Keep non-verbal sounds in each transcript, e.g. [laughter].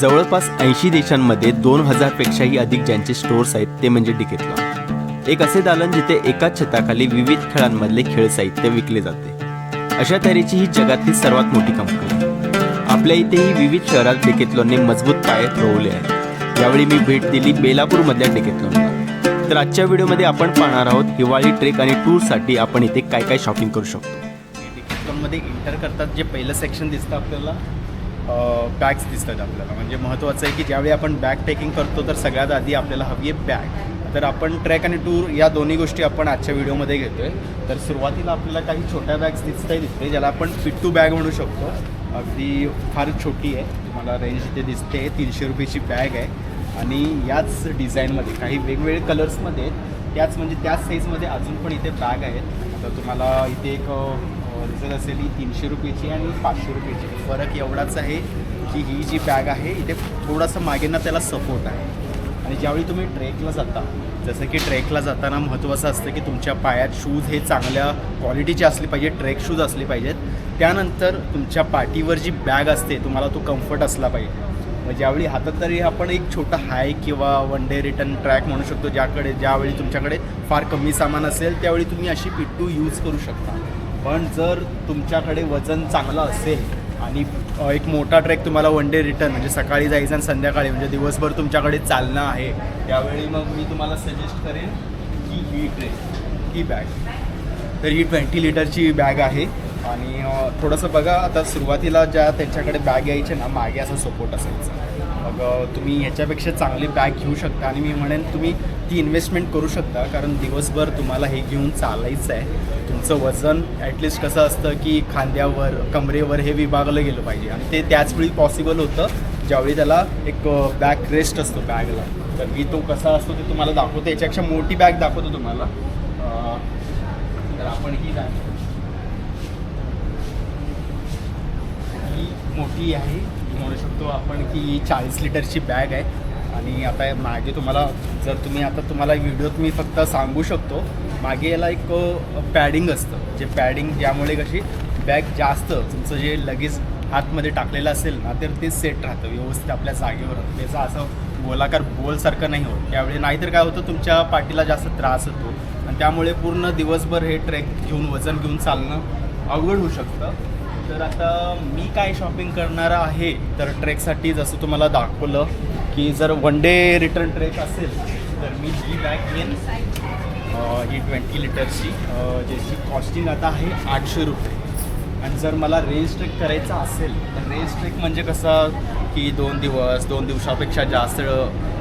जवळपास ऐंशी देशांमध्ये दोन हजारपेक्षाही अधिक ज्यांचे स्टोअर्स आहेत ते म्हणजे डिकेथलॉन एक असे दालन जिथे एकाच छताखाली विविध खेळांमधले खेळ साहित्य विकले जाते. अशा तऱ्हेची ही जगातली सर्वात मोठी कंपनी आपल्या इथेही विविध शहरात डिकेथलॉनने मजबूत पाय रोवले आहेत. यावेळी मी भेट दिली बेलापूरमधल्या डिकेथलॉनला तर आजच्या व्हिडिओमध्ये आपण पाहणार आहोत हिवाळी ट्रेक आणि टूरसाठी आपण इथे काय काय शॉपिंग करू शकतो. डिकेथलॉनमध्ये इंटर करतात जे पहिलं सेक्शन दिसतं आपल्याला. बॅग्स दिसतात आपल्याला. म्हणजे महत्त्वाचं आहे की ज्यावेळी आपण बॅग टेकिंग करतो तर सगळ्यात आधी आपल्याला हवी आहे बॅग तर आपण ट्रॅक आणि टूर या दोन्ही गोष्टी आपण आजच्या व्हिडिओमध्ये घेतो आहे तर सुरुवातीला आपल्याला काही छोट्या बॅग्स दिसत आहे ज्याला आपण पिट्टू बॅग म्हणू शकतो. अगदी फार छोटी आहे. तुम्हाला रेंज इथे दिसते. तीनशे रुपयेची बॅग आहे. आणि याच डिझाईनमध्ये काही वेगवेगळे कलर्समध्ये त्याच म्हणजे त्याच साईजमध्ये अजून पण इथे बॅग आहेत. तर तुम्हाला इथे एक दिसत असेल ही तीनशे रुपयेची आणि पाचशे रुपयेची. फरक एवढाच आहे की ही जी बॅग आहे इथे थोडासा मागे ना त्याला सपोर्ट आहे. आणि ज्यावेळी तुम्ही ट्रेकला जाता जसं की ट्रेकला जाताना महत्त्वाचं असतं की तुमच्या पायात शूज हे चांगल्या क्वालिटीचे असले पाहिजे ट्रेक शूज असले पाहिजेत. त्यानंतर तुमच्या पाठीवर जी बॅग असते तुम्हाला तो कम्फर्ट असला पाहिजे. मग ज्यावेळी हातात तरी आपण एक छोटा हाय किंवा वन डे रिटर्न ट्रॅक म्हणू शकतो ज्याकडे ज्यावेळी तुमच्याकडे फार कमी सामान असेल त्यावेळी तुम्ही अशी पिट्टू यूज करू शकता. पण जर तुमच्याकडे वजन चांगलं असेल आणि एक मोठा ट्रेक तुम्हाला वन डे रिटर्न म्हणजे सकाळी जायचं आणि संध्याकाळी म्हणजे दिवसभर तुमच्याकडे चालणं आहे त्यावेळी मग मी तुम्हाला सजेस्ट करेन की ही ट्रेक ही बॅग तर ही ट्वेंटी लिटरची बॅग आहे आणि थोडंसं बघा आता सुरुवातीला ज्या त्यांच्याकडे बॅग यायचे ना मागे असा सपोर्ट असायचा. मग तुम्ही ह्याच्यापेक्षा चांगली बॅग घेऊ शकता आणि मी म्हणेन तुम्ही ती इन्व्हेस्टमेंट करू शकता कारण दिवसभर तुम्हाला हे घेऊन चालायचं आहे. तुमचं वजन ॲटलिस्ट कसं असतं की खांद्यावर कमरेवर हे विभागलं गेलं पाहिजे. आणि ते त्याचवेळी पॉसिबल होतं ज्यावेळी त्याला एक बॅग रेस्ट असतो बॅगला तर मी तो कसा असतो ते तुम्हाला दाखवतो. याच्यापेक्षा मोठी बॅग दाखवतो तुम्हाला. तर आपण ही बॅग ही मोठी आहे. म्हणू शकतो आपण की चाळीस लिटरची बॅग आहे. आणि आता मागे तुम्हाला जर तुम्ही आता तुम्हाला व्हिडिओत मी फक्त सांगू शकतो मागे याला एक पॅडिंग असतं. जे पॅडिंग ज्यामुळे कशी बॅग जास्त तुमचं जे लगेच हातमध्ये टाकलेलं असेल ना तर ते सेट राहतं व्यवस्थित आपल्या जागेवर. त्याचा असं गोलाकार बोलसारखं नाही होत. त्यावेळी नाहीतर काय होतं तुमच्या पाठीला जास्त त्रास होतो. आणि त्यामुळे पूर्ण दिवसभर हे ट्रेक घेऊन वजन घेऊन चालणं अवघड होऊ शकतं. तर आता मी काय शॉपिंग करणार आहे तर ट्रेकसाठी जसं तुम्हाला दाखवलं की जर वन डे रिटर्न ट्रेक असेल तर मी ही बॅग घेईन ही ट्वेंटी लिटरची ज्याची कॉस्टिंग आता आहे आठशे रुपये. आणि जर मला रेंज ट्रेक करायचा असेल तर रेंज ट्रेक म्हणजे कसं की दोन दिवस दोन दिवसापेक्षा जास्त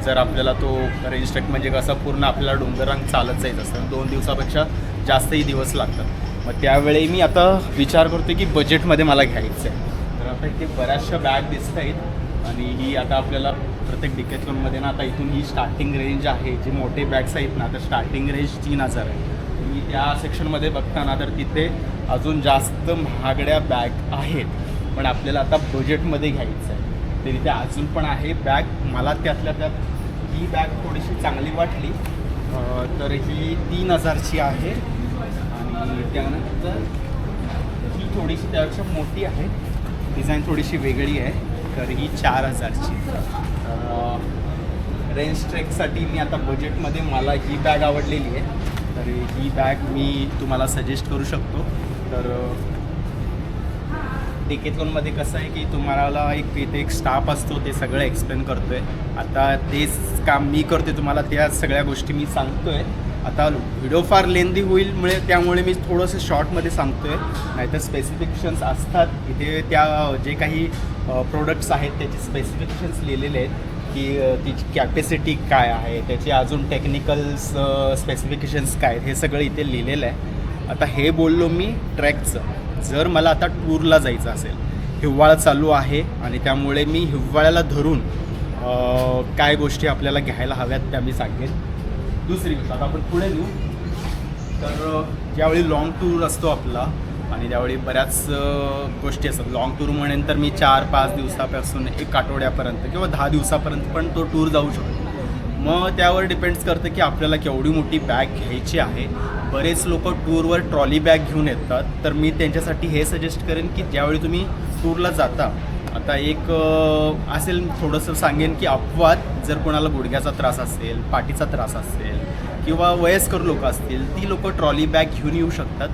जर आपल्याला तो रेंज ट्रेक म्हणजे कसं पूर्ण आपल्याला डोंगरांग चालत जायचं असतं दोन दिवसापेक्षा जास्तही दिवस लागतात. मग त्यावेळी मी आता विचार करतो की बजेटमध्ये मला घ्यायचं आहे तर आता इथे बऱ्याचशा बॅग दिसत आहेत आणि ही आता आपल्याला प्रत्येक डिकेथलॉनमध्ये ना आता इथून ही स्टार्टिंग रेंज आहे. जे मोठे बॅग्स आहेत ना तर स्टार्टिंग रेंज तीन हजार आहे. तुम्ही त्या सेक्शनमध्ये बघताना तर तिथे अजून जास्त महागड्या बॅग आहेत. पण आपल्याला आता बजेटमध्ये घ्यायचं आहे तर इथे अजून पण आहे बॅग मला त्यातल्या त्यात ही बॅग थोडीशी चांगली वाटली. तर ही तीन हजारची आहे. त्यानंतर ही थोडीशी त्यापेक्षा मोठी आहे. डिझाईन थोडीशी वेगळी आहे तर ही चार हजारची. रेंज ट्रेकसाठी मी आता बजेटमध्ये मला ही बॅग आवडलेली आहे. तर ही बॅग मी तुम्हाला सजेस्ट करू शकतो. तर डिकेथलॉनमध्ये कसं आहे की तुम्हाला एक इथे एक स्टाफ असतो ते सगळं एक्सप्लेन करतो आहे आता तेच काम मी करते तुम्हाला त्या सगळ्या गोष्टी मी सांगतो आहे आता व्हिडिओ फार लेंदी होईल मुळे त्यामुळे मी थोडंसं शॉर्टमध्ये सांगतो आहे नाहीतर स्पेसिफिकेशन्स असतात. इथे त्या जे काही प्रोडक्ट्स आहेत त्याचे स्पेसिफिकेशन्स लिहिलेले आहेत की तिची कॅपॅसिटी काय आहे त्याचे अजून टेक्निकल्स स्पेसिफिकेशन्स काय आहेत हे सगळं इथे लिहिलेलं आहे. आता हे बोललो मी ट्रॅकचं. जर मला आता टूरला जायचं असेल हिवाळा चालू आहे आणि त्यामुळे मी हिवाळ्याला धरून काय गोष्टी आपल्याला घ्यायला हव्यात त्या मी सांगेन. दुसरी गोष्ट आता आपण पुढे देऊ तर ज्यावेळी लाँग टूर असतो आपला आणि त्यावेळी बऱ्याच गोष्टी असतात. लाँग टूर म्हणेन तर मी चार पाच दिवसापासून एक आठवड्यापर्यंत किंवा दहा दिवसापर्यंत पण तो टूर जाऊ शकतो. मग त्यावर डिपेंड्स करतं की आपल्याला केवढी मोठी बॅग घ्यायची आहे. बरेच लोक टूरवर ट्रॉली बॅग घेऊन येतात. तर मी त्यांच्यासाठी हे सजेस्ट करेन की ज्यावेळी तुम्ही टूरला जाता आता एक असेल थोडंसं सांगेन की अपवाद जर कोणाला गुडघ्याचा त्रास असेल पाठीचा त्रास असेल किंवा वयस्कर लोक असतील ती लोक ट्रॉली बॅग घेऊन येऊ शकतात.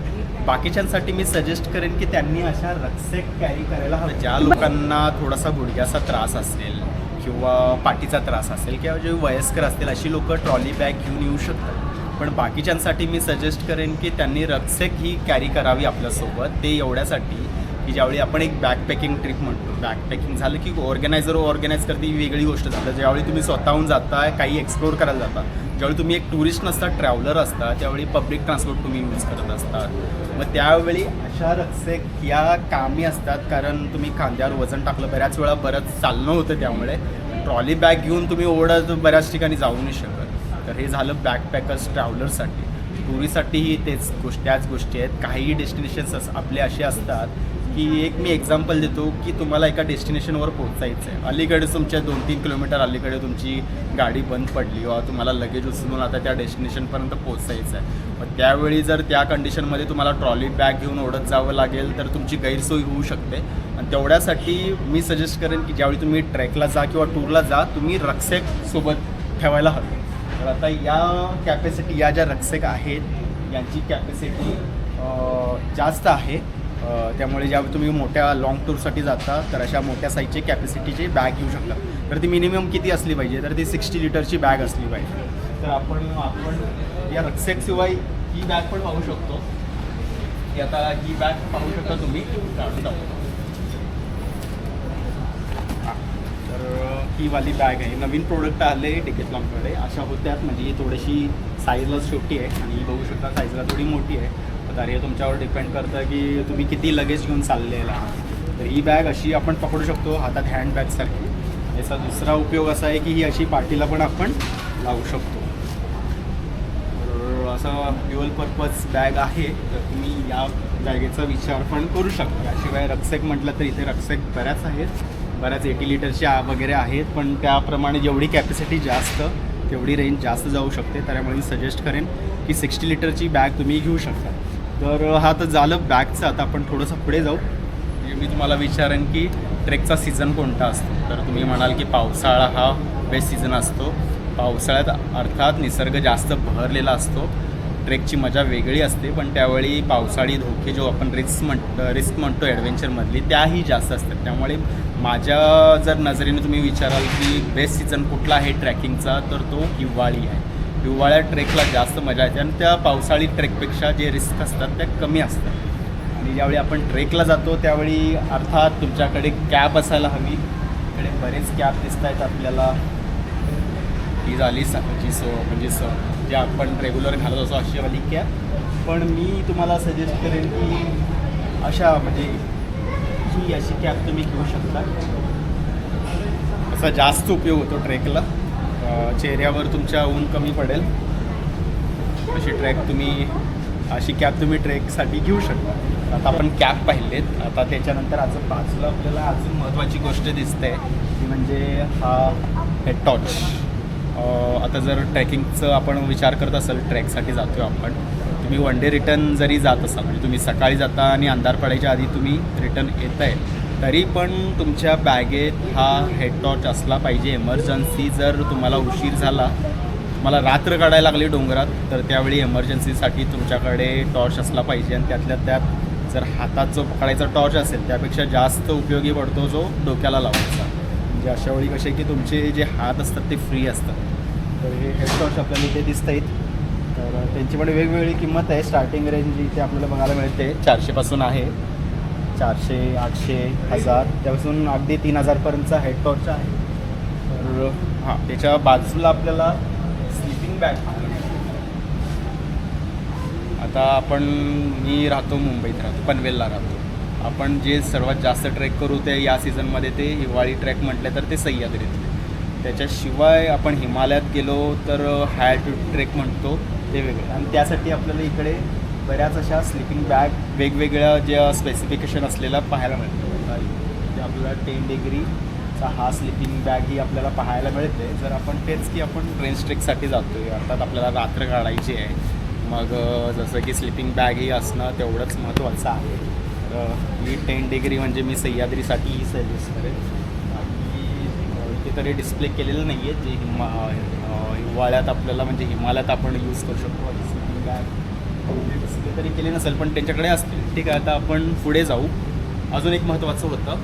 बाकीच्यांसाठी मी सजेस्ट करेन की त्यांनी अशा रक्सेक कॅरी करायला हवं. ज्या लोकांना थोडासा गुडघ्याचा त्रास असेल किंवा पाठीचा त्रास असेल किंवा जे वयस्कर असतील अशी लोक ट्रॉली बॅग घेऊन येऊ शकतात. पण बाकीच्यांसाठी मी सजेस्ट करेन की त्यांनी रक्सेक ही कॅरी करावी आपल्यासोबत. ते एवढ्यासाठी की ज्यावेळी आपण एक बॅकपॅकिंग ट्रिप म्हणतो. बॅकपॅकिंग झालं की ऑर्गनायझर ऑर्गनाईज करते ही वेगळी गोष्ट झालं. ज्यावेळी तुम्ही स्वतःहून जाता काही एक्सप्लोर करायला जाता ज्यावेळी तुम्ही एक टुरिस्ट नसता ट्रॅव्हलर असता त्यावेळी पब्लिक ट्रान्सपोर्ट तुम्ही यूज करत असतात मग त्यावेळी अशा रक्सेक या कामी असतात कारण तुम्ही खांद्यावर वजन टाकलं बऱ्याच वेळा बरंच चालणं होतं त्यामुळे. ट्रॉली बॅग घेऊन तुम्ही ओढत बऱ्याच ठिकाणी जाऊ नाही शकत. तर हे झालं बॅकपॅकर्स ट्रॅव्हलरसाठी टुरिस्टसाठीही तेच गोष्ट त्याच गोष्टी आहेत. काही डेस्टिनेशन्स अस आपले असे असतात की एक मी एक्झाम्पल देतो की तुम्हाला एका डेस्टिनेशनवर पोहोचायचं आहे. अलीकडे तुमच्या दोन तीन किलोमीटर अलीकडे तुमची गाडी बंद पडली किंवा तुम्हाला लगेज उचलून आता त्या डेस्टिनेशनपर्यंत पोहोचायचं आहे. मग त्यावेळी जर त्या कंडिशनमध्ये तुम्हाला ट्रॉली बॅग घेऊन ओढत जावं लागेल तर तुमची गैरसोय होऊ शकते. आणि तेवढ्यासाठी मी सजेस्ट करेन की ज्यावेळी तुम्ही ट्रेकला जा किंवा टूरला जा तुम्ही रक्सेक सोबत ठेवायला हवे. तर आता या कॅपॅसिटी या ज्या रक्सेक आहेत यांची कॅपॅसिटी जास्त आहे. त्यामुळे ज्या तुम्ही मोठ्या लाँग टूरसाठी जाता तर अशा मोठ्या साईजची कॅपॅसिटीची बॅग घेऊ शकता. तर ती मिनिमम किती असली पाहिजे? तर ती सिक्स्टी लिटरची बॅग असली पाहिजे. तर आपण आपण या रक्सेकशिवाय ही बॅग पण पाहू शकतो. की आता ही बॅग पाहू शकता तुम्ही. तर ही वाली बॅग आहे. नवीन प्रोडक्ट आले डिकेथलॉनकडे अशा होत्यात. म्हणजे ही थोडीशी साईजला छोटी आहे आणि ही बघू शकता साईजला थोडी मोठी आहे. तर हे तुमच्यावर डिपेंड करतं की तुम्ही किती लगेज घेऊन चाललेला आहात. तर ही बॅग अशी आपण पकडू शकतो हातात हँडबॅगसारखी याचा दुसरा उपयोग असा आहे की ही अशी पाठीला पण आपण लावू शकतो. तर असं ड्युअल पर्पज बॅग आहे तर तुम्ही या बॅगेचा विचार पण करू शकता. याशिवाय रक्सेक म्हटलं तर इथे रक्सेक बऱ्याच आहेत. बऱ्याच एटी लिटरच्या वगैरे आहेत पण त्याप्रमाणे जेवढी कॅपॅसिटी जास्त तेवढी रेंज जास्त जाऊ शकते. त्यामुळे मी सजेस्ट करेन की सिक्स्टी लिटरची बॅग तुम्ही घेऊ शकता. तर हा तर झालं बॅगचं. आता आपण थोडंसं पुढे जाऊ. म्हणजे मी तुम्हाला विचारेन की ट्रेकचा सीझन कोणता असतो? तर तुम्ही म्हणाल की पावसाळा हा बेस्ट सीझन असतो. पावसाळ्यात अर्थात निसर्ग जास्त बहरलेला असतो. ट्रेकची मजा वेगळी असते पण त्यावेळी पावसाळी धोके जो आपण रिस्क म्हण रिस्क म्हणतो ॲडव्हेंचरमधली त्याही जास्त असतात. त्यामुळे माझ्या जर नजरेने तुम्ही विचाराल की बेस्ट सीझन कुठला आहे ट्रॅकिंगचा तर तो हिवाळी आहे. हिवाळ्या ट्रेकला जास्त मजा येते आणि त्या पावसाळी ट्रेकपेक्षा जे रिस्क असतात त्या कमी असतात. आणि ज्यावेळी आपण ट्रेकला जातो त्यावेळी अर्थात तुमच्याकडे कॅब असायला हवी. इकडे बरेच कॅब दिसत आहेत आपल्याला. ही झाली स जी स म्हणजे स जे आपण रेग्युलर घालत असतो अशी वाली कॅब. पण मी तुम्हाला सजेस्ट करेन की अशा म्हणजे ही अशी कॅब तुम्ही घेऊ शकता. असा जास्त उपयोग होतो ट्रेकला. चेहऱ्यावर तुमच्या ऊन कमी पडेल. अशी ट्रॅक तुम्ही अशी कॅब तुम्ही ट्रेकसाठी घेऊ शकता. आता आपण कॅब पाहिलेत. आता त्याच्यानंतर अजून बाजूला आपल्याला अजून महत्त्वाची गोष्ट दिसते ती म्हणजे हा हेड टॉर्च आता जर ट्रेकिंगचं आपण विचार करत असाल ट्रॅकसाठी जातो आपण. तुम्ही वन डे रिटर्न जरी जात असाल म्हणजे तुम्ही सकाळी जाता आणि अंधार पडायच्या आधी तुम्ही रिटर्न येत आहे तरी पण तुमच्या बॅगेत हा हेड टॉर्च असला पाहिजे. एमर्जन्सी जर तुम्हाला उशीर झाला मला रात्र काढायला लागली डोंगरात तर त्यावेळी एमर्जन्सीसाठी तुमच्याकडे टॉर्च असला पाहिजे. आणि त्यातल्या त्यात जर हातात जो पकडायचा टॉर्च असेल त्यापेक्षा जास्त उपयोगी पडतो जो डोक्याला लावायचा. म्हणजे अशा वेळी कसे की तुमचे जे हात असतात ते फ्री असतात. तर हे हेड टॉर्च आपल्याला इथे दिसत आहेत तर त्यांची पण वेगवेगळी किंमत आहे. स्टार्टिंग रेंज इथे आपल्याला बघायला मिळते. चारशेपासून आहे. चारशे आठशे हजार. त्यापासून अगदी तीन हजारपर्यंतचा हेड टॉर्च आहे. तर हां त्याच्या बाजूला आपल्याला स्लिपिंग बॅग आता आपण मी राहतो मुंबईत राहतो पनवेलला राहतो. आपण जे सर्वात जास्त ट्रेक करू ते या सीझनमध्ये ते हिवाळी ट्रेक म्हटले तर ते सह्याद्रीतले त्याच्याशिवाय आपण हिमालयात गेलो तर हाय ट्रेक म्हणतो ते वेगळं. आणि त्यासाठी आपल्याला इकडे बऱ्याच अशा स्लिपिंग बॅग वेगवेगळ्या ज्या स्पेसिफिकेशन असलेल्या पाहायला मिळतात. आपल्याला टेन डिग्रीचा हा स्लिपिंग बॅग ही आपल्याला पाहायला मिळते. जर आपण तेच की आपण ट्रेन ट्रेकसाठी जातो आहे अर्थात आपल्याला रात्र काढायची आहे मग जसं की स्लिपिंग बॅग ही असणं तेवढंच महत्त्वाचं आहे. तर ही टेन डिग्री म्हणजे मी सह्याद्रीसाठी ही सजेस्ट करेन. आणि इथे तरी डिस्प्ले केलेलं नाही आहे जे हिमा हिवाळ्यात आपल्याला म्हणजे हिमालयात आपण यूज करू शकतो. स्लिपिंग बॅग तरी केले नसेल पण त्यांच्याकडे असतील. ठीक आहे आता आपण पुढे जाऊ. अजून एक महत्त्वाचं होतं.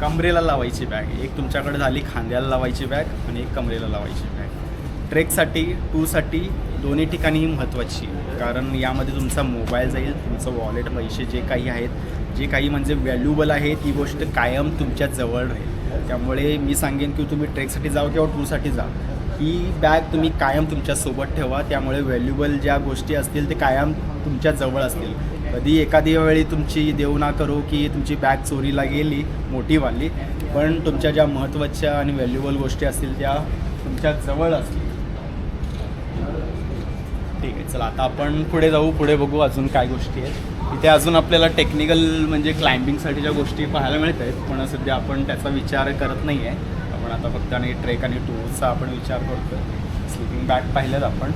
कमरेला लावायची बॅग. एक तुमच्याकडे झाली खांद्याला लावायची बॅग आणि एक कमरेला लावायची बॅग. ट्रेकसाठी टूरसाठी दोन्ही ठिकाणी महत्त्वाची. कारण यामध्ये तुमचा मोबाईल जाईल तुमचं वॉलेट पैसे जे काही आहेत जे काही म्हणजे व्हॅल्युबल आहे ती गोष्ट कायम तुमच्या जवळ राहील. त्यामुळे मी सांगेन की तुम्ही ट्रेकसाठी जा किंवा टूरसाठी जा. ही बॅग तुम्ही कायम तुमच्यासोबत ठेवा त्यामुळे व्हॅल्युबल ज्या गोष्टी असतील ते कायम तुमच्या जवळ असतील. कधी एखादी वेळी तुमची देऊ ना करू की तुमची बॅग चोरीला गेली मोठीवाली पण तुमच्या ज्या महत्त्वाच्या आणि व्हॅल्युबल गोष्टी असतील त्या तुमच्या जवळ असतील. ठीक आहे चला आता आपण पुढे जाऊ पुढे बघू अजून काय गोष्टी आहेत. इथे अजून आपल्याला टेक्निकल म्हणजे क्लाइम्बिंगसाठी ज्या गोष्टी पाहायला मिळत आहेत पण सध्या आपण त्याचा विचार करत नाही आहे आपण आता फक्त आणि ट्रेक आणि टूरचा आपण विचार करतो स्लिपिंग बॅग पाहिल्यात आपण.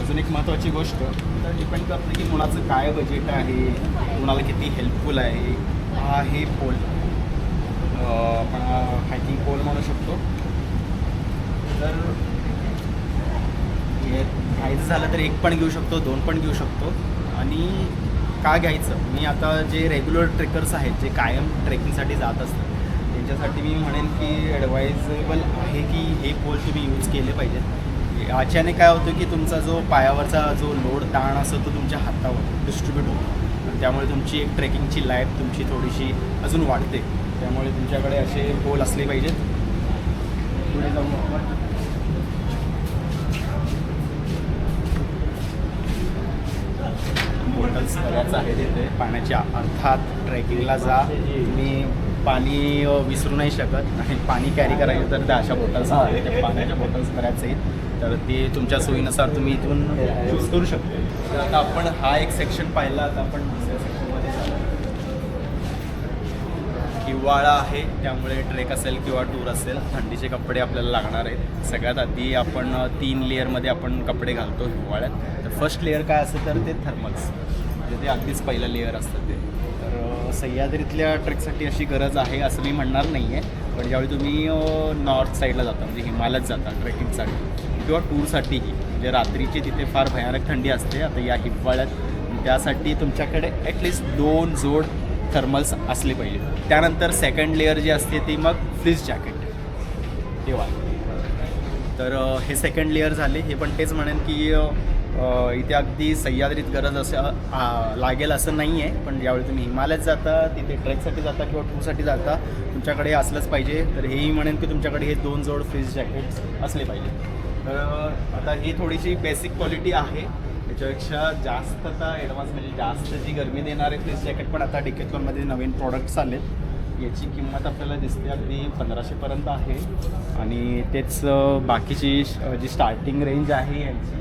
अजून एक महत्त्वाची गोष्ट तर डिपेंड करते की कुणाचं काय बजेट आहे कुणाला किती हेल्पफुल आहे हा हे पोल आपण हायकिंग पोल म्हणू शकतो. तर हे घ्यायचं झालं तर एक पण घेऊ शकतो दोन पण घेऊ शकतो. आणि का घ्यायचं? मी आता जे रेग्युलर ट्रेकर्स आहेत जे कायम ट्रेकिंगसाठी जात असतात त्यांच्यासाठी मी म्हणेन की ॲडवायजेबल आहे की हे पोल तुम्ही यूज केले पाहिजेत याच्याने काय होतं की तुमचा जो पायावरचा जो लोड ताण असतो तो तुमच्या हातावर डिस्ट्रीब्यूट होतो. त्यामुळे तुमची एक ट्रेकिंगची लाईफ तुमची थोडीशी अजून वाढते. त्यामुळे तुमच्याकडे असे पोल असले पाहिजेत. पुढे जाऊन बॉटल्स बऱ्याच आहेत इथे पाण्याच्या अर्थात ट्रेकिंगला जा. मी पाणी विसरू नाही शकत. आणि पाणी कॅरी करायचं तर त्या अशा बॉटल्स आहेत त्या पाण्याच्या बॉटल्स बऱ्याच आहेत. तर ते तुमच्या सोयीनुसार तुम्ही इथून यूज करू शकतो. तर आता आपण हा एक सेक्शन पाहिला. आता आपण दुसऱ्या सेक्शनमध्ये हिवाळा आहे. त्यामुळे ट्रेक असेल किंवा टूर असेल थंडीचे कपडे आपल्याला लागणार आहेत. सगळ्यात आधी आपण तीन लेअरमध्ये आपण कपडे घालतो हिवाळ्यात. तर फर्स्ट लेअर काय असेल तर ते थर्मल्स म्हणजे ते अगदीच पहिलं लेअर असतं ते. तर सह्याद्रीतल्या ट्रेकसाठी अशी गरज आहे असं मी म्हणणार नाही आहे पण ज्यावेळी तुम्ही नॉर्थ साईडला जाता म्हणजे हिमालयात जाता ट्रेकिंगसाठी किंवा टूरसाठीही म्हणजे रात्रीची तिथे फार भयानक थंडी असते आता या हिवाळ्यात त्यासाठी तुमच्याकडे ॲटलिस्ट दोन जोड थर्मल्स असले पाहिजे. त्यानंतर सेकंड लेअर जी असते ती मग फ्रीज जॅकेट तेव्हा. तर हे सेकंड लेअर झाले. हे पण तेच म्हणेन की इथे अगदी सह्याद्रीत गरज असं लागेल असं नाही आहे पण ज्यावेळी तुम्ही हिमालयात जाता तिथे ट्रेकसाठी जाता किंवा टूरसाठी जाता तुमच्याकडे असलंच पाहिजे. तर हेही म्हणेन की तुमच्याकडे हे दोन जोड फ्रीज जॅकेट्स असले पाहिजे. तर आता ही थोडीशी बेसिक क्वालिटी आहे. त्याच्यापेक्षा जास्त आता ॲडव्हान्स म्हणजे जास्त जी गरमी देणारे फ्रीज जॅकेट पण आता डिकेथलॉनमध्ये नवीन प्रॉडक्ट्स आलेत. याची किंमत आपल्याला दिसते अगदी पंधराशेपर्यंत आहे. आणि तेच बाकीची जी स्टार्टिंग रेंज आहे यांची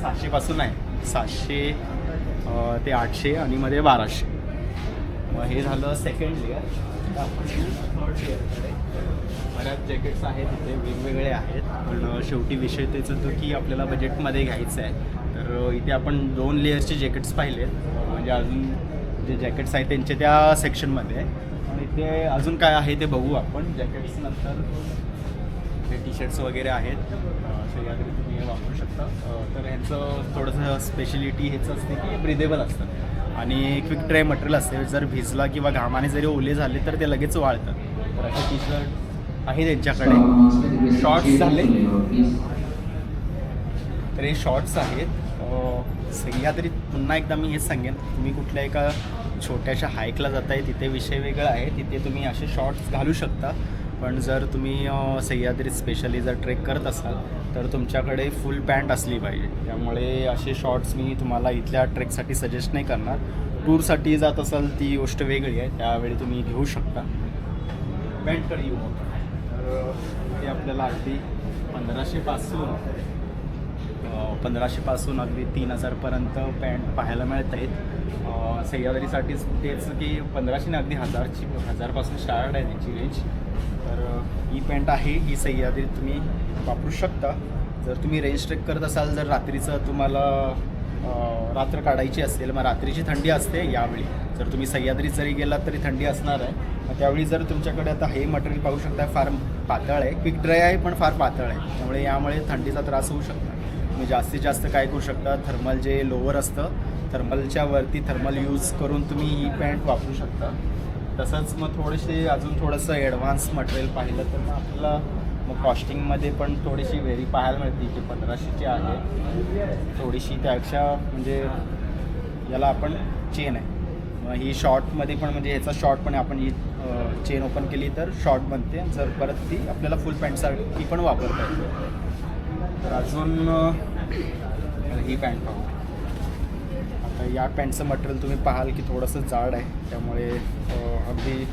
सातशेपासून आहे. सातशे ते आठशे आणि मध्ये बाराशे. मग हे झालं सेकंड लेअर आपण थर्ड लेअरकडे बऱ्याच जॅकेट्स आहेत इथे वेगवेगळे आहेत. पण शेवटी विषय तेच होतो की आपल्याला बजेटमध्ये घ्यायचं आहे. तर इथे आपण दोन लेअर्सचे जॅकेट्स पाहिलेत म्हणजे अजून जे जॅकेट्स आहेत त्यांचे त्या सेक्शनमध्ये पण आणि इथे अजून काय आहे ते बघू आपण. जॅकेट्स नंतर हे टी शर्ट्स वगैरे आहेत. सो सह्याद्री तुम्ही हे वापरू शकता. असतं तर ह्यांचं थोडंसं स्पेशलिटी हेच असते की ब्रिदेबल असतं. आणि क्विक ड्राय मटेरियल असते. जर भिजला किंवा घामाने जरी ओले झाले तर ते लगेच वाळतात तर असे टी शर्ट आहे त्यांच्याकडे शॉर्ट्स झाले. तर हे शॉर्ट्स आहेत. अ, सह्याद्रीत पुन्हा एकदा मी हेच सांगेन. तुम्ही कुठल्या एका छोट्याशा हायकला जाताय तिथे विषय वेगळा आहे. तिथे तुम्ही असे शॉर्ट्स घालू शकता. पण जर तुम्ही सह्याद्रीत स्पेशली जर ट्रेक करत असाल तर तुमच्याकडे फुल पॅन्ट असली पाहिजे. त्यामुळे असे शॉर्ट्स मी तुम्हाला इथल्या ट्रेकसाठी सजेस्ट नाही करणार. टूरसाठी जात असाल ती गोष्ट वेगळी आहे. त्यावेळी तुम्ही घेऊ शकता. पॅन्टकडे येऊ तर ते आपल्याला अगदी पंधराशेपासून पंधराशेपासून अगदी तीन हजारपर्यंत पॅन्ट पाहायला मिळत आहेत. सह्याद्रीसाठीच तेच की पंधराशे अगदी हजारची हजारपासून स्टार्ट आहे त्याची रेंज तर ही पॅन्ट आहे ही सह्याद्री तुम्ही वापरू शकता. जर तुम्ही रेंज ट्रेक करत असाल जर रात्रीचं तुम्हाला रात्र काढायची असेल मग रात्रीची थंडी असते यावेळी. जर तुम्ही सह्याद्रीत जरी गेलात तरी थंडी असणार आहे. मग त्यावेळी जर तुमच्याकडे आता हे मटेरियल पाहू शकता फार पातळ आहे. क्विक ड्राय आहे पण फार पातळ आहे. त्यामुळे यामुळे थंडीचा त्रास होऊ शकतो. तुम्ही जास्तीत जास्त काय करू शकता थर्मल जे लोअर असतं थर्मलच्या वरती थर्मल यूज करून तुम्ही ही पॅन्ट वापरू शकता. तसंच मग थोडेसे अजून थोडंसं ॲडव्हान्स मटेरियल पाहिलं तर मग आपल्याला मग कॉस्टिंगमध्ये पण थोडीशी व्हेरी पाहायला मिळते की पंधराशेची आहे. थोडीशी त्यापेक्षा म्हणजे याला आपण चेन आहे. मग ही शॉर्टमध्ये पण म्हणजे ह्याचा शॉर्ट पण आपण ही चेन ओपन केली तर शॉर्ट बनते. जर परत ती आपल्याला फुल पॅन्टसाठी पण वापरता येते. तर अजून ही पॅन्ट पाहू. या पॅन्टचं मटेरियल तुम्ही पाहाल की थोडंसं जाड आहे. त्यामुळे अगदी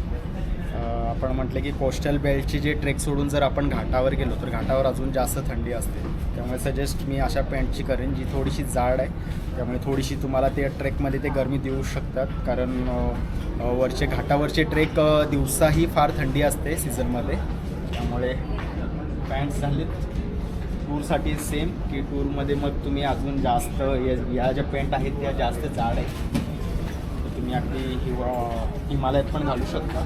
आपण म्हटलं की कोस्टल बेल्टची जे ट्रेक सोडून जर आपण घाटावर गेलो तर घाटावर अजून जास्त थंडी असते. त्यामुळे सजेस्ट मी अशा पॅन्टची करेन जी थोडीशी जाड आहे. त्यामुळे थोडीशी तुम्हाला ते ट्रेकमध्ये ते गरमी देऊ शकतात. कारण वरचे घाटावरचे ट्रेक दिवसाही फार थंडी असते सीझनमध्ये त्यामुळे पॅन्ट्स झालेत. टूरसाठी सेम की टूरमध्ये मग तुम्ही अजून जास्त या- या ज्या पेंट आहेत त्या जास्त जाड आहेत. तर तुम्ही अगदी हिवा हिमालयात पण घालू शकता.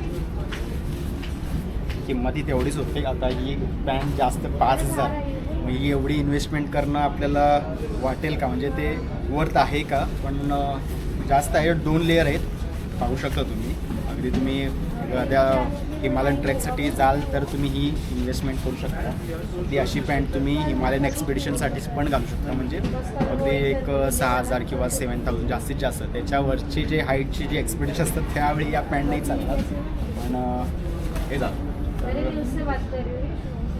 किंमतही तेवढीच होते. आता ही पॅन्ट जास्त पाच हजार. मग ही एवढी इन्व्हेस्टमेंट करणं आपल्याला वाटेल का? म्हणजे ते वर्थ आहे का? पण जास्त आहे. दोन लेअर आहेत. पाहू शकता तुम्ही. अगदी तुम्ही एखाद्या हिमालयन ट्रेकसाठी जाल तर तुम्ही ही इन्व्हेस्टमेंट करू शकता. ती अशी पॅन्ट तुम्ही हिमालयन एक्सपिडिशनसाठीच पण घालू शकता. म्हणजे अगदी एक सहा हजार किंवा सेवन थाउजंड जास्तीत जास्त. त्याच्यावरची जे हाईटची जी एक्सपिडिशन असतात त्यावेळी या पॅन्ट नाही चालतात पण हे झालं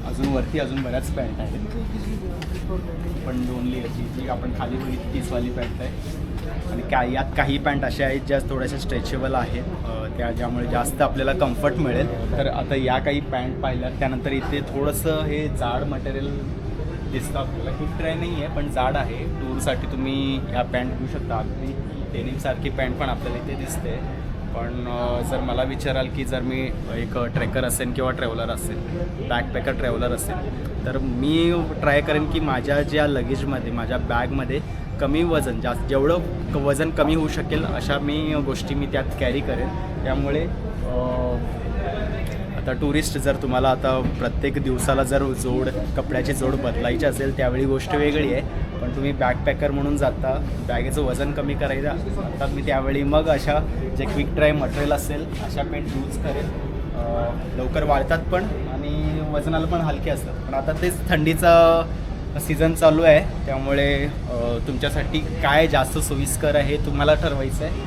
अजून वरती अजून बऱ्याच पॅन्ट आहेत. पण दोन लेअरची जी आपण खाली बघितली तीसवाली पॅन्ट आहे. आणि काय यात काही पॅन्ट अशा आहेत ज्या थोड्याशा स्ट्रेचेबल आहेत. त्या ज्यामुळे जास्त आपल्याला कम्फर्ट मिळेल. तर आता या काही पॅन्ट पाहिल्या त्यानंतर इथे थोडंसं हे जाड मटेरियल दिसतं आपल्याला. खूप ट्राय नाही आहे पण जाड आहे. टूरसाठी तुम्ही ह्या पॅन्ट घेऊ शकता. अगदी डेनिमसारखी पॅन्ट पण आपल्याला इथे दिसते. पण जर मला विचाराल की जर मी एक ट्रेकर असेल किंवा ट्रॅव्हलर असेल बॅकपॅकर ट्रॅव्हलर असेल तर मी ट्राय करेन की माझ्या ज्या लगेजमध्ये माझ्या बॅगमध्ये कमी वजन जास्त जेवढं वजन कमी होऊ शकेल अशा मी गोष्टी मी त्यात कॅरी करेन. त्यामुळे आता टुरिस्ट जर तुम्हाला आता प्रत्येक दिवसाला जर जोड कपड्याची जोड बदलायची असेल त्यावेळी गोष्ट वेगळी आहे. पण तुम्ही बॅकपॅकर म्हणून जाता बॅगेचं वजन कमी करायचं आता मी त्यावेळी मग अशा जे क्विक ड्राय मटेरियल असेल अशा पेंट यूज करेन. लवकर वाळतात पण आणि वजनाला पण हलके असतात. पण आता तेच थंडीचा सीझन चालू आहे त्यामुळे तुमच्यासाठी काय जास्त सोयीस्कर आहे तुम्हाला ठरवायचं आहे.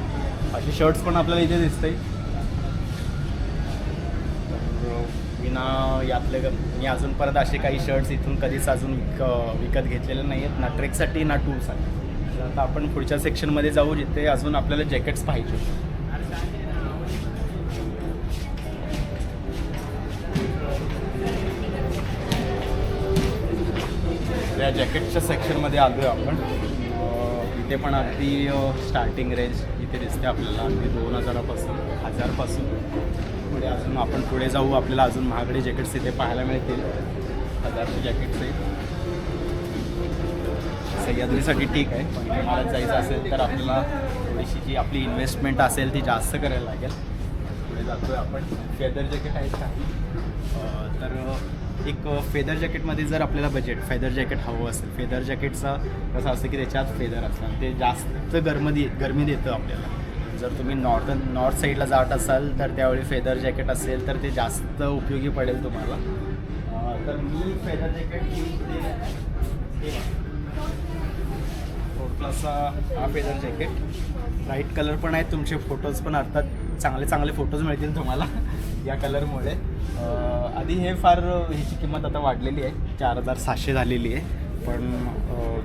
असे शर्ट्स पण आपल्याला इथे दिसतंय. विना यातले ग- मी अजूनपर्यंत असे काही शर्ट्स इथून कधीच अजून विक विकत घेतलेले नाही आहेत ना ट्रेकसाठी ना टूरसाठी तर आता आपण पुढच्या सेक्शनमध्ये जाऊ जिथे अजून आपल्याला जॅकेट्स पाहिजे. त्या जॅकेटच्या सेक्शनमध्ये आलो आहे आपण इथे पण अगदी स्टार्टिंग रेंज इथे दिसते आपल्याला. अगदी दोन हजारापासून हजारपासून. पुढे अजून आपण पुढे जाऊ आपल्याला अजून महागडे जॅकेट्स इथे पाहायला मिळतील. हजारचे जॅकेट्स आहेत सह्याद्रीसाठी ठीक आहे. पण मला जायचं असेल तर आपल्याला थोडीशी जी आपली इन्व्हेस्टमेंट असेल ती जास्त करायला लागेल. पुढे जातो आहे आपण. फेदर जॅकेट आहेत काही. तर एक फेदर जॅकेटमध्ये जर आपल्याला बजेट फेदर जॅकेट हवं असेल फेदर जॅकेटचा कसं असतं की त्याच्यात फेदर असतात ते जास्त गरमी गरमी देतं आपल्याला. जर तुम्ही नॉर्थन नॉर्थ साईडला जात असाल तर त्यावेळी फेदर जॅकेट असेल तर ते जास्त उपयोगी पडेल तुम्हाला. तर मी फेदर जॅकेट क्लासचा हा फेदर जॅकेट ब्राईट कलर पण आहेत तुमचे फोटोज पण अर्थात चांगले चांगले फोटोज मिळतील तुम्हाला [laughs] या कलरमुळे आधी हे फार ह्याची किंमत आता वाढलेली आहे. चार हजार सातशे झालेली आहे. पण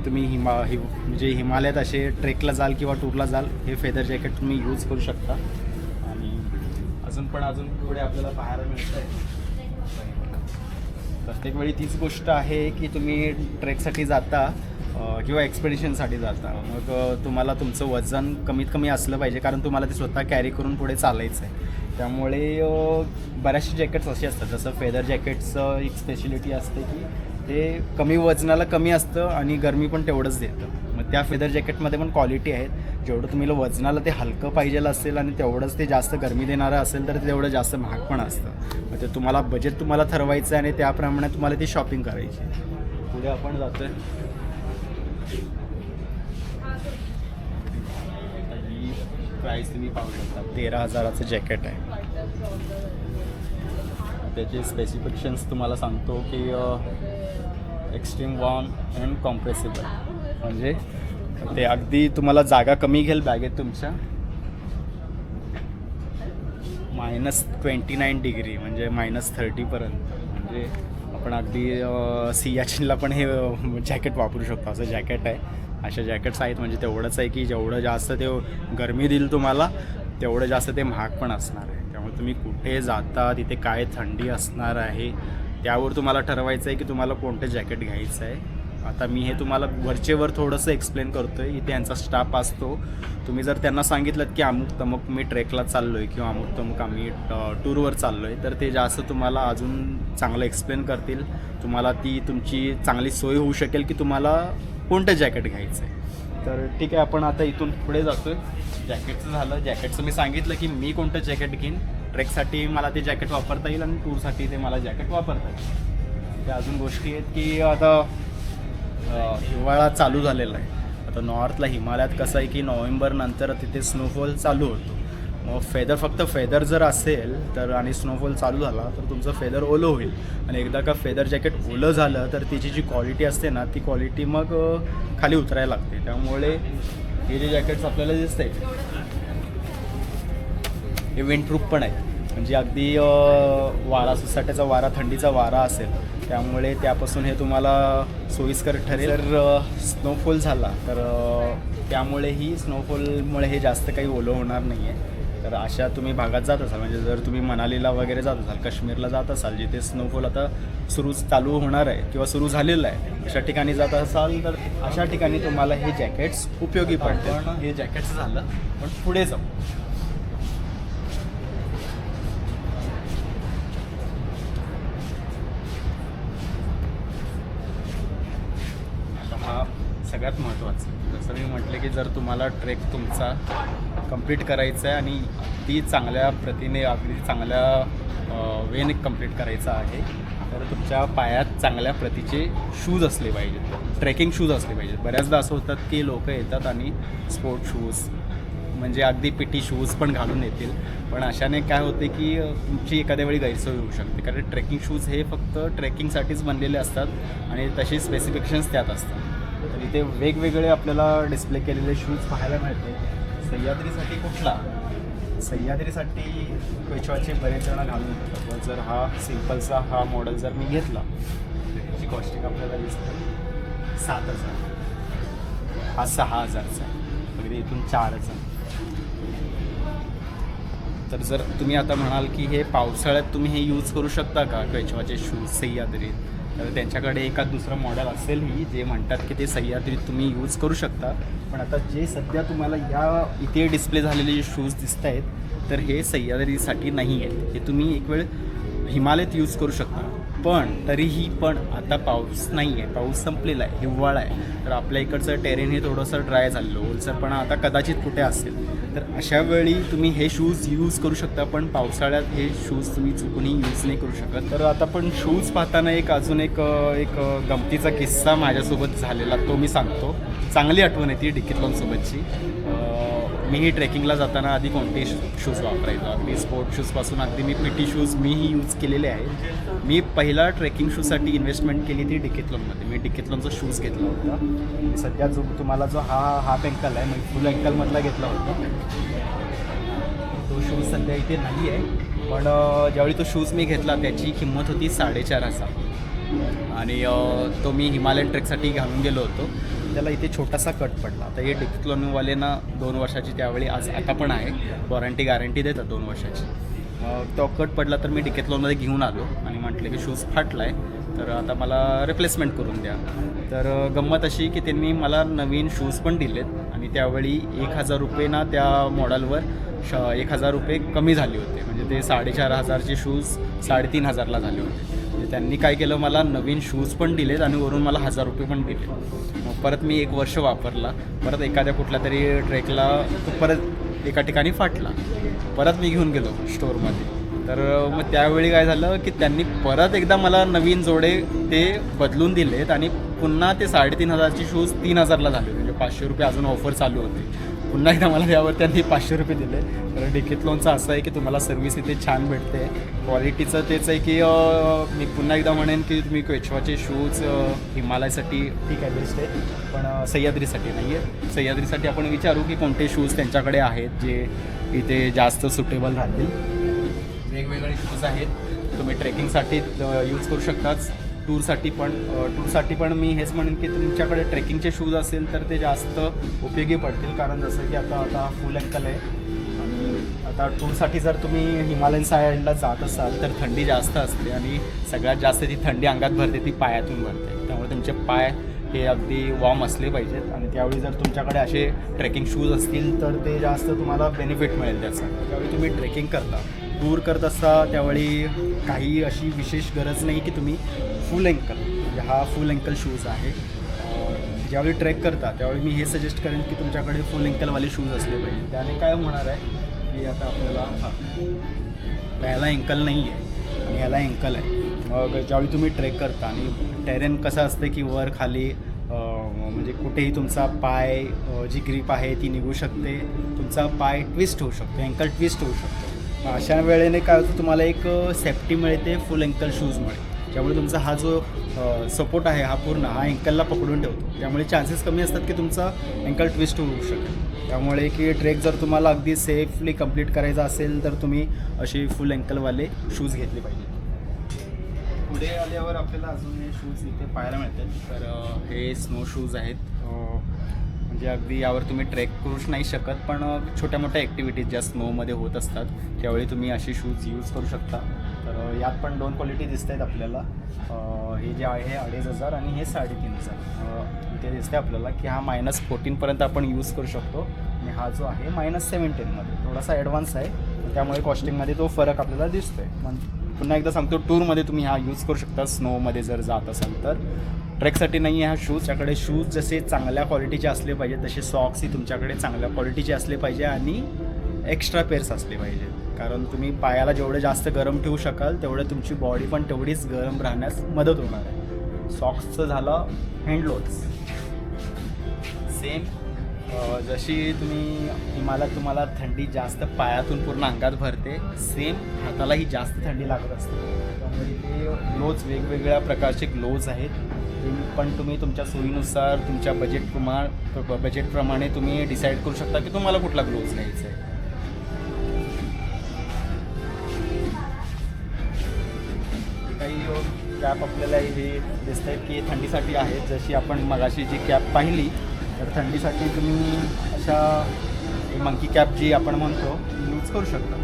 तुम्ही हिमा हि म्हणजे हिमालयात असे ट्रेकला जाल किंवा टूरला जाल हे फेदर जॅकेट तुम्ही यूज करू शकता. आणि अजून पण अजून पुढे आपल्याला पाहायला मिळतं आहे प्रत्येक वेळी तीच गोष्ट आहे की तुम्ही ट्रेकसाठी जाता किंवा एक्सपेडिशनसाठी जाता. मग तुम्हाला तुमचं वजन कमीत कमी असलं पाहिजे कारण तुम्हाला ते स्वतः कॅरी करून पुढे चालायचं आहे त्यामुळे बऱ्याचशे जॅकेट्स असे असतात. जसं फेदर जॅकेटचं एक स्पेशलिटी असते की ते कमी वजनाला कमी असतं आणि गरमी पण तेवढंच देतं. मग त्या फेदर जॅकेटमध्ये पण क्वालिटी आहेत. जेवढं तुम्ही वजनाला ते हलकं पाहिजे असेल आणि तेवढंच ते जास्त गरमी देणारं असेल तर ते तेवढं जास्त महाग पण असतं. मग ते तुम्हाला बजेट तुम्हाला ठरवायचं आहे आणि त्याप्रमाणे तुम्हाला ती शॉपिंग करायची पुढे आपण जातोय. आहे ही प्राईस तुम्ही पाहू शकता. तेरा हजाराचं जॅकेट आहे. त्याचे स्पेसिफिकेशन्स तुम्हाला सांगतो की एक्स्ट्रीम वॉर्म अँड कॉम्प्रेसिबल म्हणजे ते अगदी तुम्हाला जागा कमी घेईल बॅगेत तुमच्या. मायनस ट्वेंटी नाईन डिग्री म्हणजे मायनस थर्टीपर्यंत म्हणजे आपण अगदी सियाचीनला पण हे जॅकेट वापरू शकतो. असं जॅकेट आहे. अशा जॅकेट्स आहेत म्हणजे तेवढंच आहे की जेवढं जास्त ते गरमी देईल तुम्हाला तेवढं जास्त ते महाग पण असणार आहे. त्यामुळे तुम्ही कुठे जाता तिथे काय थंडी असणार आहे त्यावर तुम्हाला ठरवायचं आहे की तुम्हाला कोणतं जॅकेट घ्यायचं आहे. आता मी हे तुम्हाला वरचेवर थोडंसं एक्सप्लेन करतो आहे इथे यांचा स्टाफ असतो. तुम्ही जर त्यांना सांगितलं की अमुक तमुक मी ट्रेकला चाललो आहे किंवा अमुक तमुक आम्ही टूरवर चाललो आहे तर ते जास्त तुम्हाला अजून चांगलं एक्सप्लेन करतील. तुम्हाला ती तुमची चांगली सोय होऊ शकेल की तुम्हाला कोणतं जॅकेट घ्यायचं आहे तर ठीक आहे आपण आता इथून पुढे जातो आहे जॅकेटचं झालं. जॅकेटचं मी सांगितलं की मी कोणतं जॅकेट घेईन. ट्रेकसाठी मला ते जॅकेट वापरता येईल आणि टूरसाठी ते मला जॅकेट वापरता येईल. त्या अजून गोष्टी आहेत की आता हिवाळा चालू झालेला आहे. आता नॉर्थला हिमालयात कसं आहे की नोव्हेंबर नंतर तिथे स्नोफॉल चालू होतो. मग फेदर फक्त फेदर जर असेल तर आणि स्नोफॉल चालू झाला तर तुमचं फेदर ओलं होईल. आणि एकदा का फेदर जॅकेट ओलं झालं तर तिची जी क्वालिटी असते ना ती क्वालिटी मग खाली उतरायला लागते. त्यामुळे हे जे जॅकेट्स आपल्याला दिसते हे विंडप्रूफ पण आहे म्हणजे अगदी वारा सुसाट्याचा वारा थंडीचा वारा असेल त्यामुळे त्यापासून हे तुम्हाला सोयीस्कर ठरेल. तर स्नोफॉल झाला तर त्यामुळेही स्नोफॉलमुळे हे जास्त काही ओलं होणार नाही आहे तर अशा तुम्ही भागात जात असाल म्हणजे जर तुम्ही मनालीला वगैरे जात असाल काश्मीरला जात असाल जिथे स्नोफॉल आता सुरू चालू होणार आहे किंवा सुरू झालेलं आहे अशा ठिकाणी जात असाल तर अशा ठिकाणी तुम्हाला हे जॅकेट्स उपयोगी पडतात हे जॅकेट्स झालं पण पुढे जाऊ. हा सगळ्यात महत्त्वाचं जसं मी म्हटलं की जर तुम्हाला ट्रेक तुमचा कंप्लीट करायचं आहे आणि ती चांगल्या प्रतीने अगदी चांगल्या वेने कंप्लीट करायचा आहे. तर तुमच्या पायात चांगल्या प्रतीचे शूज असले पाहिजेत. ट्रेकिंग शूज असले पाहिजेत. बऱ्याचदा असं होतात की लोक येतात आणि स्पोर्ट शूज म्हणजे अगदी पिटी शूज पण घालून येतील. पण अशाने काय होते की तुमची एखाद्या वेळी गैरसोय होऊ शकते. कारण ट्रेकिंग शूज हे फक्त ट्रेकिंगसाठीच बनलेले असतात आणि तसे स्पेसिफिकेशन्स त्यात असतात. तर इथे वेगवेगळे आपल्याला डिस्प्ले केलेले शूज पाहायला मिळते सह्याद्रीसाठी कुठला? सह्याद्रीसाठी पेशवाचे बरेच जण घालून येतात. व जर हा सिम्पलचा हा मॉडेल जर मी घेतला त्याची कॉस्टिंग आपल्याला दिसते सात हजार हा सहा हजारचा आहे. अगदी इथून चार हजार तर जर तुम्ही आता म्हणाल की हे पावसाळ्यात तुम्ही हे यूज करू शकता का? कैचवाचे शूज सह्याद्रीत? तर त्यांच्याकडे एका दुसरं मॉडेल असेलही जे म्हणतात की ते सह्याद्रीत तुम्ही यूज करू शकता. पण आता जे सध्या तुम्हाला या इथे डिस्प्ले झालेले जे शूज दिसत आहेत तर हे सह्याद्रीसाठी नाही आहेत हे तुम्ही एक वेळ हिमालयात यूज करू शकता. पण तरीही पण आता पाऊस नाही आहे पाऊस संपलेला आहे. हिवाळा आहे. तर आपल्या इकडचं टेरेन हे थोडंसं ड्राय झालेलं ओलसरपणा आता कदाचित कुठे असेल. तर अशा वेळी तुम्ही हे शूज यूज करू शकता पण पावसाळ्यात हे शूज तुम्ही चुकूनही यूज नाही करू शकत. तर आता पण शूज पाहताना एक अजून एक एक गमतीचा किस्सा माझ्यासोबत झालेला तो मी सांगतो. चांगली आठवण आहे ती डिकिथलॉनसोबतची मीही ट्रेकिंगला जाताना आधी कोणतेही शूज वापरायचो? अगदी स्पोर्ट शूजपासून अगदी मी पी टी शूज मीही यूज केलेले आहेत. मी पहिला ट्रेकिंग शूजसाठी इन्व्हेस्टमेंट केली ती डिकेथलॉनमध्ये मी डिकेथलॉनचा शूज घेतला होता. सध्या जो तुम्हाला जो हा हाफ अँकल आहे म्हणजे फुल अँकलमधला घेतला होता. तो शूज सध्या इथे नाही आहे. पण ज्यावेळी तो शूज मी घेतला त्याची किंमत होती साडेचार हजार. आणि तो मी हिमालयन ट्रेकसाठी घालून गेलो होतो. त्याला इथे छोटासा कट पडला. तर हे डिक्लोनवालेना दोन वर्षाची त्यावेळी आज आता पण आहे. वॉरंटी गॅरंटी देतात दोन वर्षाची. मग तो कट पडला तर मी डिकेथलॉनमध्ये घेऊन आलो आणि म्हटलं की शूज फाटला आहे तर आता मला रिप्लेसमेंट करून द्या. तर गंमत अशी की त्यांनी मला नवीन शूज पण दिलेत आणि त्यावेळी एक हजार रुपये ना त्या मॉडेलवर श एक हजार रुपये कमी झाले होते. म्हणजे ते साडेचार हजारचे शूज साडेतीन हजारला झाले होते. म्हणजे त्यांनी काय केलं मला नवीन शूज पण दिलेत आणि वरून मला हजार रुपये पण दिले. मग परत मी एक वर्ष वापरला. परत एखाद्या कुठल्या तरी ट्रेकला तो परत एका ठिकाणी फाटला. परत मी घेऊन गेलो स्टोअरमध्ये तर मग त्यावेळी काय झालं की त्यांनी परत एकदा मला नवीन जोडे ते बदलून दिलेत आणि पुन्हा ते साडेतीन हजारचे शूज तीन हजारला झाले. म्हणजे पाचशे रुपये अजून ऑफर चालू होते. पुन्हा एकदा मला त्यावर त्यांनी पाचशे रुपये दिले. तर डिकेथलॉनचं असं आहे की तुम्हाला सर्व्हिस इथे छान भेटते. क्वालिटीचं तेच आहे की मी पुन्हा एकदा म्हणेन की तुम्ही क्वेचवाचे शूज हिमालयासाठी ठीक आहे बेस्ट आहे. पण सह्याद्रीसाठी नाही आहे सह्याद्रीसाठी आपण विचारू की कोणते शूज त्यांच्याकडे आहेत जे इथे जास्त सुटेबल राहतील. वेगवेगळे शूज आहेत. तुम्ही ट्रेकिंगसाठी यूज करू शकताच. टूरसाठी पण टूरसाठी पण मी हेच म्हणेन की तुमच्याकडे ट्रेकिंगचे शूज असेल तर ते जास्त उपयोगी पडतील. कारण जसं की आता आता फुल अँकल आहे. आणि आता टूरसाठी जर तुम्ही हिमालयन साईडला जात असाल तर थंडी जास्त असते आणि सगळ्यात जास्त ती थंडी अंगात भरते ती पायातून भरते. त्यामुळे तुमचे पाय हे अगदी वॉर्म असले पाहिजेत आणि त्यावेळी जर तुमच्याकडे असे ट्रेकिंग शूज असतील तर ते जास्त तुम्हाला बेनिफिट मिळेल त्याचा. त्यावेळी तुम्ही ट्रेकिंग करता. टूर करत असता त्यावेळी काही अशी विशेष गरज नाही की तुम्ही फुल अँकल म्हणजे हा फुल अँकल शूज आहे. ज्यावेळी ट्रेक करता त्यावेळी मी हे सजेस्ट करेन की तुमच्याकडे फुल अँकलवाले शूज असले पाहिजे. त्याने काय होणार आहे की आता आपल्याला हा ह्याला अँकल नाही आहे आणि ह्याला अँकल आहे. मग ज्यावेळी तुम्ही ट्रेक करता आणि टेरेन कसं असतं की वर खाली म्हणजे कुठेही तुमचा पाय जी ग्रीप आहे ती निघू शकते. तुमचा पाय ट्विस्ट होऊ शकतो अँकल ट्विस्ट होऊ शकतो. अशा वेळेने काय होतं तुम्हाला एक सेफ्टी मिळते फुल अँकल शूजमुळे त्यामुळे तुमचा हा जो सपोर्ट आहे हा पूर्ण हा अँकलला पकडून ठेवतो. त्यामुळे चान्सेस कमी असतात की तुमचा अँकल ट्विस्ट होऊ शकेल. त्यामुळे की ट्रेक जर तुम्हाला अगदी सेफली कंप्लीट करायचा असेल तर तुम्ही असे फुल अँकलवाले शूज घेतले पाहिजे. पुढे आल्यावर आपल्याला अजून हे शूज इथे पाहायला मिळतात तर हे स्नो शूज आहेत. म्हणजे अगदी यावर तुम्ही ट्रेक करूच नाही शकत पण छोट्या मोठ्या ॲक्टिव्हिटीज ज्या स्नोमध्ये होत असतात त्यावेळी तुम्ही असे शूज यूज करू शकता. तर यात पण दोन क्वालिटी दिसत आहेत आपल्याला हे जे आहे अडीच हजार आणि हे साडेतीन हजार. इथे इथे दिसते आपल्याला की हा मायनस फोर्टीनपर्यंत आपण यूज करू शकतो. आणि हा जो आहे मायनस सेवन्टीनमध्ये थोडासा ॲडव्हान्स आहे. त्यामुळे कॉस्टिंगमध्ये तो फरक आपल्याला दिसतोय. पण पुन्हा एकदा सांगतो टूरमध्ये तुम्ही हा यूज करू शकता. स्नोमध्ये जर जात असाल तर. ट्रेकसाठी नाही आहे हा शूज त्याकडे शूज जसे चांगल्या क्वालिटीचे असले पाहिजे तसे सॉक्सही तुमच्याकडे चांगल्या क्वालिटीचे असले पाहिजे आणि एक्स्ट्रा पेअर्स असले पाहिजे कारण तुम्ही पायाला जेवढं जास्त गरम ठेवू शकाल तेवढं तुमची बॉडी पण तेवढीच गरम राहण्यास मदत होणार आहे. सॉक्सचं झालं हँडलोड्स सेम जशी तुम्ही हिमालयात तुम्हाला थंडी जास्त पायातून पूर्ण अंगात भरते सेम हातालाही जास्त थंडी लागत असते. त्यामुळे ते ग्लोज वेगवेगळ्या प्रकारचे ग्लोज आहेत. पण तुम्ही तुमच्या सोयीनुसार तुमच्या बजेट बजेटप्रमाणे तुम्ही डिसाईड करू शकता की तुम्हाला कुठला ग्लोज घ्यायचा आहे. काही कॅप आपल्याला हे दिसत आहेत की थंडीसाठी आहेत. जशी आपण मगाशी जी कॅप पाहिली तर थंडीसाठी तुम्ही अशा मंकी कॅप जी आपण म्हणतो यूज करू शकता.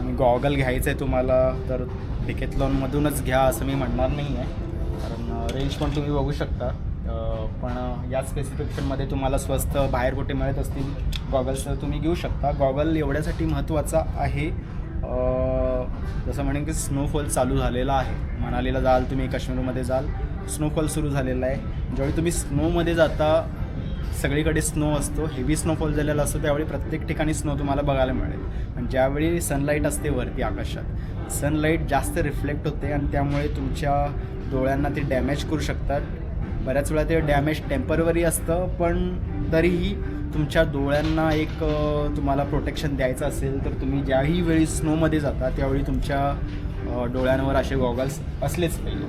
आणि गॉगल घ्यायचं आहे तुम्हाला तर डिकेथलॉनमधूनच घ्या असं मी म्हणणार नाही आहे कारण रेंज पण तुम्ही बघू शकता. पण या स्पेसिफिकेशनमध्ये तुम्हाला स्वस्त बाहेर कुठे मिळत असतील गॉगल्स तुम्ही घेऊ शकता. गॉगल एवढ्यासाठी महत्त्वाचा आहे जसं म्हणेन की स्नोफॉल चालू झालेला आहे. मनालीला जाल तुम्ही काश्मीरमध्ये जाल. स्नोफॉल सुरू झालेला आहे. ज्यावेळी तुम्ही स्नोमध्ये जाता सगळीकडे स्नो असतो. हेवी स्नोफॉल झालेला असतो त्यावेळी प्रत्येक ठिकाणी स्नो तुम्हाला बघायला मिळेल. पण ज्यावेळी सनलाईट असते वरती आकाशात सनलाईट जास्त रिफ्लेक्ट होते आणि त्यामुळे तुमच्या डोळ्यांना ते डॅमेज करू शकतात. बऱ्याच वेळा ते डॅमेज टेम्परवरी असतं पण तरीही तुमच्या डोळ्यांना एक तुम्हाला प्रोटेक्शन द्यायचं असेल तर तुम्ही ज्याही वेळी स्नोमध्ये जाता त्यावेळी तुमच्या डोळ्यांवर असे गॉगल्स असलेच पाहिजे.